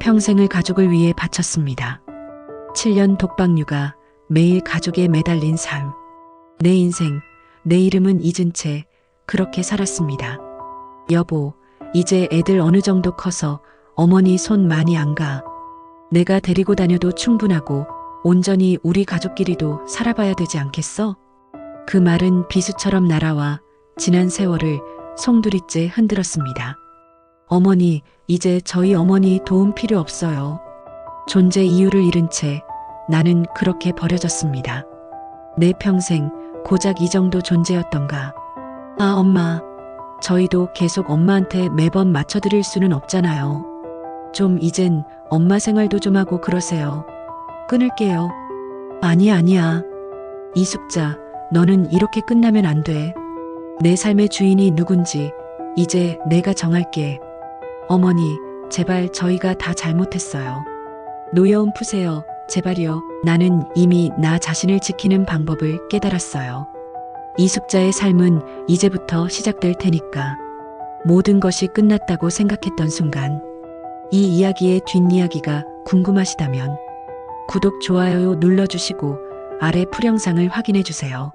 평생을 가족을 위해 바쳤습니다. 7년 독박육아, 매일 가족에 매달린 삶. 내 인생, 내 이름은 잊은 채 그렇게 살았습니다. 여보, 이제 애들 어느 정도 커서 어머니 손 많이 안 가. 내가 데리고 다녀도 충분하고 온전히 우리 가족끼리도 살아봐야 되지 않겠어? 그 말은 비수처럼 날아와 지난 세월을 송두리째 흔들었습니다. 어머니, 이제 저희 어머니 도움 필요 없어요. 존재 이유를 잃은 채 나는 그렇게 버려졌습니다. 내 평생 고작 이 정도 존재였던가. 아, 엄마. 저희도 계속 엄마한테 매번 맞춰드릴 수는 없잖아요. 좀 이젠 엄마 생활도 좀 하고 그러세요. 끊을게요. 아니야, 아니야. 이숙자, 너는 이렇게 끝나면 안 돼. 내 삶의 주인이 누군지 이제 내가 정할게. 어머니, 제발 저희가 다 잘못했어요. 노여움 푸세요. 제발이요. 나는 이미 나 자신을 지키는 방법을 깨달았어요. 이숙자의 삶은 이제부터 시작될 테니까. 모든 것이 끝났다고 생각했던 순간. 이 이야기의 뒷이야기가 궁금하시다면 구독, 좋아요 눌러주시고 아래 풀영상을 확인해 주세요.